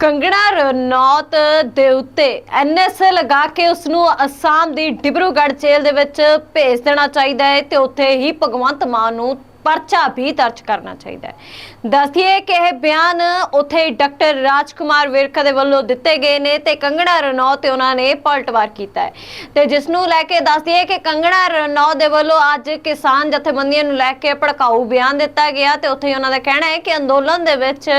ਕੰਗਣਾ ਰਣੌਤ ਦੇ ਉੱਤੇ ਐਨਐਸਏ ਲਗਾ ਕੇ ਉਸ ਨੂੰ ਅਸਾਮ ਦੀ ਡਿਬਰੂਗੜ੍ਹ ਜੇਲ੍ਹ ਦੇ ਵਿੱਚ ਭੇਜ ਦੇਣਾ ਚਾਹੀਦਾ ਹੈ ਤੇ ਉੱਥੇ ਹੀ ਭਗਵੰਤ ਮਾਨ ਨੂੰ ਪਰਚਾ ਵੀ ਦਰਜ ਕਰਨਾ ਚਾਹੀਦਾ ਹੈ। ਦੱਸਦੀਏ ਕਿ ਇਹ ਬਿਆਨ ਉੱਥੇ ਡਾਕਟਰ ਰਾਜਕੁਮਾਰ ਵਿਰਕ ਦੇ ਵੱਲੋਂ ਦਿੱਤੇ ਗਏ ਨੇ ਤੇ ਕੰਗਣਾ ਰਣੌਤ ਤੇ ਉਹਨਾਂ ਨੇ ਪਲਟਵਾਰ ਕੀਤਾ ਹੈ। ਤੇ ਜਿਸ ਨੂੰ ਲੈ ਕੇ ਦੱਸਦੀਏ ਕਿ ਕੰਗਣਾ ਰਣੌਤ ਦੇ ਵੱਲੋਂ ਅੱਜ ਕਿਸਾਨ ਜਥੇਬੰਦੀਆਂ ਨੂੰ ਲੈ ਕੇ ਭੜਕਾਊ ਬਿਆਨ ਦਿੱਤਾ ਗਿਆ ਤੇ ਉੱਥੇ ਉਹਨਾਂ ਦਾ ਕਹਿਣਾ ਹੈ ਕਿ ਅੰਦੋਲਨ ਦੇ ਵਿੱਚ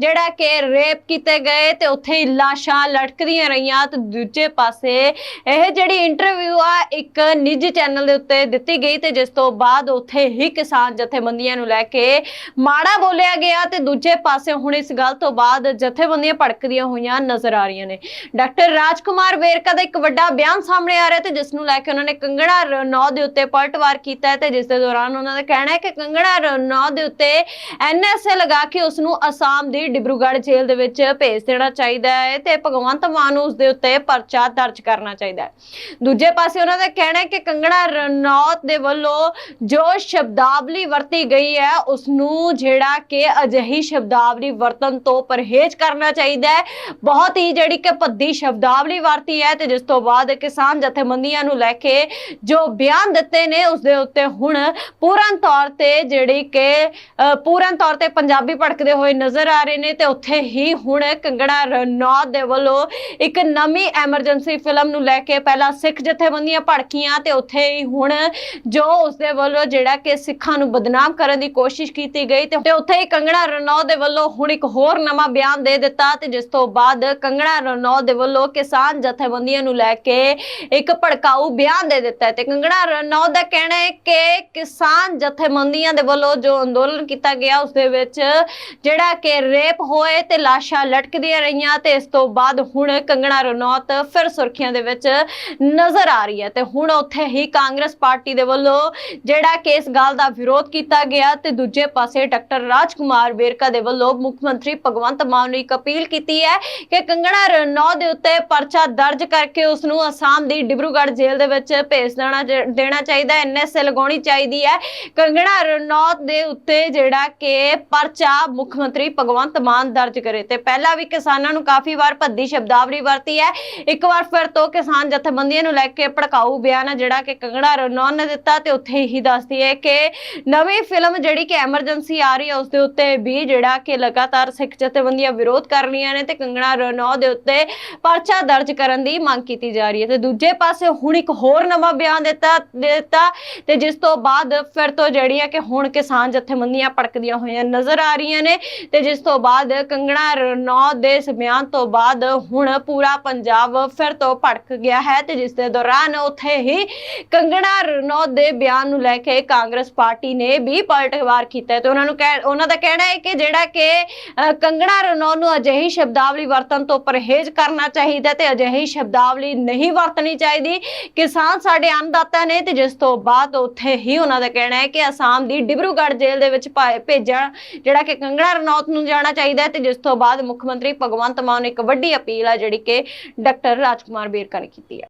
ਜਿਹੜਾ ਕਿ ਰੇਪ ਕੀਤੇ ਗਏ ਤੇ ਉੱਥੇ ਹੀ ਲਾਸ਼ਾਂ ਲਟਕਦੀਆਂ ਰਹੀਆਂ ਤੇ ਦੂਜੇ ਪਾਸੇ ਇਹ ਜਿਹੜੀ ਇੰਟਰਵਿਊ ਆ, ਇੱਕ ਨਿੱਜੀ ਚੈਨਲ ਦੇ ਉੱਤੇ ਦਿੱਤੀ ਗਈ ਤੇ ਜਿਸ ਤੋਂ ਬਾਅਦ ਉੱਥੇ ਹੀ ਕਿਸਾਨ ਜਥੇਬੰਦੀਆਂ ਨੂੰ ਲੈ ਕੇ ਮਾੜਾ ਬੋਲਿਆ ਗਿਆ ਤੇ ਦੂਜੇ ਪਾਸੇ ਹੁਣ ਇਸ ਗੱਲ ਤੋਂ ਬਾਅਦ ਜਥੇਬੰਦੀਆਂ ਭੜਕਦੀਆਂ ਹੋਈਆਂ ਨਜ਼ਰ ਆ ਰਹੀਆਂ ਨੇ। ਡਾਕਟਰ ਰਾਜਕੁਮਾਰ ਵੇਰਕਾ ਦਾ ਇੱਕ ਵੱਡਾ ਬਿਆਨ ਸਾਹਮਣੇ ਆ ਰਿਹਾ ਤੇ ਜਿਸ ਨੂੰ ਲੈ ਕੇ ਉਹਨਾਂ ਨੇ ਕੰਗਣਾ ਰਣੌਤ ਦੇ ਉੱਤੇ ਪਲਟਵਾਰ ਕੀਤਾ ਹੈ ਤੇ ਜਿਸ ਦੇ ਦੌਰਾਨ ਉਹਨਾਂ ਦਾ ਕਹਿਣਾ ਹੈ ਕਿ ਕੰਗਣਾ ਰਣੌਤ ਦੇ ਉੱਤੇ ਐਨਐਸਏ ਲਗਾ ਕੇ ਉਸ ਨੂੰ ਅਸਾਮ ਦੀ ਡਿਬਰੂਗੜ੍ਹ ਜੇਲ੍ਹ ਦੇ ਵਿੱਚ ਭੇਜ ਦੇਣਾ ਚਾਹੀਦਾ ਹੈ ਤੇ ਭਗਵੰਤ ਮਾਨ ਨੂੰ ਉਸ ਦੇ ਉੱਤੇ ਪਰਚਾ ਦਰਜ ਕਰਨਾ ਚਾਹੀਦਾ ਹੈ। ਦੂਜੇ ਪਾਸੇ ਉਹਨਾਂ ਦਾ ਕਹਿਣਾ ਹੈ ਕਿ ਕੰਗਣਾ ਰਣੌਤ ਦੇ ਵੱਲੋਂ ਜੋ ਸ਼ਬਦਾਵਲੀ ਵਰਤੀ ਗਈ ਹੈ ਉਸ ਨੂੰ ਜਿਹੜਾ ਕਿ ਅਜਿਹੀ ਸ਼ਬਦਾਵਲੀ ਵਰਤਨ ਤੋਂ ਪਰਹੇਜ਼ ਕਰਨਾ ਚਾਹੀਦਾ ਹੈ। ਬਹੁਤ ਹੀ ਜਿਹੜੀ ਕਿ ਭੱਦੀ ਸ਼ਬਦਾਵਲੀ ਵਰਤੀ ਹੈ ਤੇ ਜਿਸ ਤੋਂ ਬਾਅਦ ਕਿਸਾਨ ਜਥੇਬੰਦੀਆਂ ਨੂੰ ਲੈ ਕੇ ਜੋ ਬਿਆਨ ਦਿੱਤੇ ਨੇ ਉਸ ਦੇ ਉੱਤੇ ਹੁਣ ਪੂਰਨ ਤੌਰ ਤੇ ਜਿਹੜੀ ਕਿ ਪੂਰਨ ਤੌਰ ਤੇ ਪੰਜਾਬੀ ਭੜਕਦੇ ਹੋਏ ਨਜ਼ਰ ਆ ਰਹੇ ਨੇ ਤੇ ਉੱਥੇ ਹੀ ਹੁਣ ਕੰਗਣਾ ਰਣੌਤ ਦੇ ਵੱਲੋਂ ਇੱਕ ਨਵੀਂ ਐਮਰਜੈਂਸੀ ਫਿਲਮ ਨੂੰ ਲੈ ਕੇ ਪਹਿਲਾਂ ਸਿੱਖ ਜਥੇਬੰਦੀਆਂ ਭੜਕੀਆਂ ਤੇ ਉੱਥੇ ਹੀ ਹੁਣ ਜੋ ਉਸ ਦੇ ਵੱਲੋਂ ਜਿਹੜਾ ਕਿ ਸਿੱਖਾਂ ਨੂੰ ਬਦਨਾਮ ਕਰਨ ਦੀ ਕੋਸ਼ਿਸ਼ ਕੀਤੀ ਗਈ ਤੇ ਉੱਥੇ ਹੀ ਕੰਗਣਾ ਰਣੌਤ ਦੇ ਵੱਲੋਂ ਹੁਣ ਇੱਕ ਹੋਰ ਨਵਾਂ ਬਿਆਨ ਦੇ ਦਿੱਤਾ ਤੇ ਜਿਸ ਤੋਂ ਬਾਅਦ ਕੰਗਣਾ ਰਣੌਤ ਦੇ ਵੱਲੋਂ ਕਿਸਾਨ ਜਥੇਬੰਦੀਆਂ ਨੂੰ ਲੈ ਕੇ ਇੱਕ ਭੜਕਾਊ ਬਿਆਨ ਦੇ ਦਿੱਤਾ ਤੇ ਕੰਗਣਾ ਰਣੌਤ ਦਾ ਕਹਿਣਾ ਹੈ ਕਿ ਕਿਸਾਨ ਜਥੇਬੰਦੀਆਂ ਦੇ ਵੱਲੋਂ ਜੋ ਅੰਦੋਲਨ ਕੀਤਾ ਗਿਆ, ਉਸ ਦੇ ਵਿੱਚ ਜਿਹੜਾ ਕਿ ਰੇਪ ਹੋਏ ਤੇ ਲਾਸ਼ਾਂ ਲਟਕਦੀਆਂ ਰਹੀਆਂ ਤੇ ਇਸ ਤੋਂ ਬਾਅਦ ਹੁਣ ਕੰਗਣਾ ਰਣੌਤ ਫਿਰ ਸੁਰਖੀਆਂ ਦੇ ਵਿੱਚ ਨਜ਼ਰ ਆ ਰਹੀ ਹੈ ਤੇ ਹੁਣ ਉੱਥੇ ਹੀ ਕਾਂਗਰਸ ਪਾਰਟੀ ਦੇ ਵੱਲੋਂ ਜਿਹੜਾ ਕਿ ਇਸ ਗੱਲ ਦਾ ਵਿਰੋਧ ਕੀਤਾ ਗਿਆ ਤੇ ਦੂਜੇ ਪਾਸੇ ਡਾਕਟਰ ਰਾਜਕੁਮਾਰ ਵੇਰਕਾ ਦੇ ਵੱਲੋਂ ਮੁੱਖ ਮੰਤਰੀ ਭਗਵੰਤ ਮਾਨ ਨੂੰ ਇੱਕ ਅਪੀਲ ਕੀਤੀ ਹੈ ਕਿ ਕੰਗਣਾ ਰਣੌਤ ਦੇ ਉੱਤੇ ਪਰਚਾ ਦਰਜ ਕਰਕੇ ਉਸ ਨੂੰ ਅਸਾਮ ਦੀ ਡਿਬਰੂਗੜ੍ਹ ਜੇਲ੍ਹ ਦੇ ਵਿੱਚ ਭੇਜ ਦੇਣਾ ਦੇਣਾ ਚਾਹੀਦਾ। ਐਨਐਸਏ ਲਗਾਉਣੀ ਚਾਹੀਦੀ ਹੈ। ਕੰਗਣਾ ਰਣੌਤ ਦੇ ਉੱਤੇ ਜਿਹੜਾ ਕਿ ਪਰਚਾ ਮੁੱਖ ਮੰਤਰੀ ਭਗਵੰਤ ਮਾਨ ਦਰਜ ਕਰੇ ਤੇ ਪਹਿਲਾਂ ਵੀ ਕਿਸਾਨਾਂ ਨੂੰ ਕਾਫੀ ਵਾਰ ਭੱਦੀ ਸ਼ਬਦਾਵਲੀ ਵਰਤੀ ਹੈ। ਇੱਕ ਵਾਰ ਫਿਰ ਤੋਂ ਕਿਸਾਨ ਜਥੇਬੰਦੀਆਂ ਨੂੰ ਲੈ ਕੇ ਭੜਕਾਊ ਬਿਆਨ ਹੈ ਜਿਹੜਾ ਕਿ ਕੰਗਣਾ ਰਣੌਤ ਨੇ ਦਿੱਤਾ ਤੇ ਉੱਥੇ ਹੀ ਦੱਸਦੀ ਹੈ ਕਿ ਨਵੀਂ ਫਿਲਮ ਜਿਹੜੀ ਕਿ ਐਮਰਜੈਂਸੀ ਆ ਰਹੀ ਹੈ, ਉਸ ਦੇ ਉੱਤੇ ਵੀ ਜਿਹੜਾ ਕਿ ਲਗਾਤਾਰ ਸਿੱਖ ਜਥੇਬੰਦੀਆਂ ਵਿਰੋਧ ਕਰ ਰਹੀਆਂ ਨੇ ਤੇ ਕੰਗਣਾ ਰਣੌਤ ਦੇ ਉੱਤੇ ਪਰਚਾ ਦਰਜ ਕਰਨ ਦੀ ਮੰਗ ਕੀਤੀ ਜਾ ਰਹੀ ਹੈ। ਤੇ ਦੂਜੇ ਪਾਸੇ ਹੁਣ ਇੱਕ ਹੋਰ ਨਵਾਂ ਬਿਆਨ ਦਿੱਤਾ ਦਿੱਤਾ ਤੇ ਜਿਸ ਤੋਂ ਬਾਅਦ ਫਿਰ ਤੋਂ ਜਿਹੜੀਆਂ ਕਿ ਹੁਣ ਕਿਸਾਨ ਜਥੇਬੰਦੀਆਂ ਭੜਕਦੀਆਂ ਹੋਈਆਂ ਨਜ਼ਰ ਆ ਰਹੀਆਂ ਨੇ ਤੇ ਜਿਸ ਤੋਂ ਬਾਅਦ ਕੰਗਣਾ ਰਣੌਤ ਦੇ ਇਸ ਬਿਆਨ ਤੋਂ ਬਾਅਦ ਹੁਣ ਪੂਰਾ ਪੰਜਾਬ ਫਿਰ ਤੋਂ ਭੜਕ ਗਿਆ ਹੈ ਤੇ ਜਿਸ ਦੇ ਦੌਰਾਨ ਉੱਥੇ ਹੀ ਕੰਗਣਾ ਰਣੌਤ ਦੇ ਬਿਆਨ ਨੂੰ ਲੈ ਕੇ ਕਾਂਗਰਸ ਪਾਰਟੀ ਨੇ ਵੀ ਪਲਟਵਾਰ ਕੀਤਾ ਤੇ ਉਹਨਾਂ ਨੂੰ ਉਹਨਾਂ ਦਾ ਕਹਿਣਾ ਹੈ ਕਿ ਜਿਹੜਾ ਕਿ ਕੰਗਣਾ ਰਣੌਤ ਨੂੰ ਅਜਿਹੀ ਸ਼ਬਦਾਵਲੀ ਵਰਤਣ ਤੋਂ ਪਰਹੇਜ਼ ਕਰਨਾ ਚਾਹੀਦਾ ਤੇ ਅਜਿਹੀ ਸ਼ਬਦਾਵਲੀ ਨਹੀਂ ਵਰਤਣੀ ਚਾਹੀਦੀ। ਕਿਸਾਨ ਸਾਡੇ ਅੰਨਦਾਤਾ ਨੇ ਤੇ ਜਿਸ ਤੋਂ ਬਾਅਦ ਉੱਥੇ ਹੀ ਉਹਨਾਂ ਦਾ ਕਹਿਣਾ ਹੈ ਕਿ ਅਸਾਮ ਦੀ ਡਿਬਰੂਗੜ੍ਹ ਜੇਲ੍ਹ ਦੇ ਵਿੱਚ ਭਾ- ਭੇਜਣ ਜਿਹੜਾ ਕਿ ਕੰਗਣਾ ਰਣੌਤ ਨੂੰ ਜਾਣਾ ਚਾਹੀਦਾ ਹੈ ਤੇ ਜਿਸ ਤੋਂ ਬਾਅਦ ਮੁੱਖ ਮੰਤਰੀ ਭਗਵੰਤ ਮਾਨ ਨੂੰ ਇੱਕ ਵੱਡੀ ਅਪੀਲ ਹੈ ਜਿਹੜੀ ਕਿ ਡਾਕਟਰ ਰਾਜਕੁਮਾਰ ਬੇਰਕਾ ਨੇ ਕੀਤੀ ਹੈ।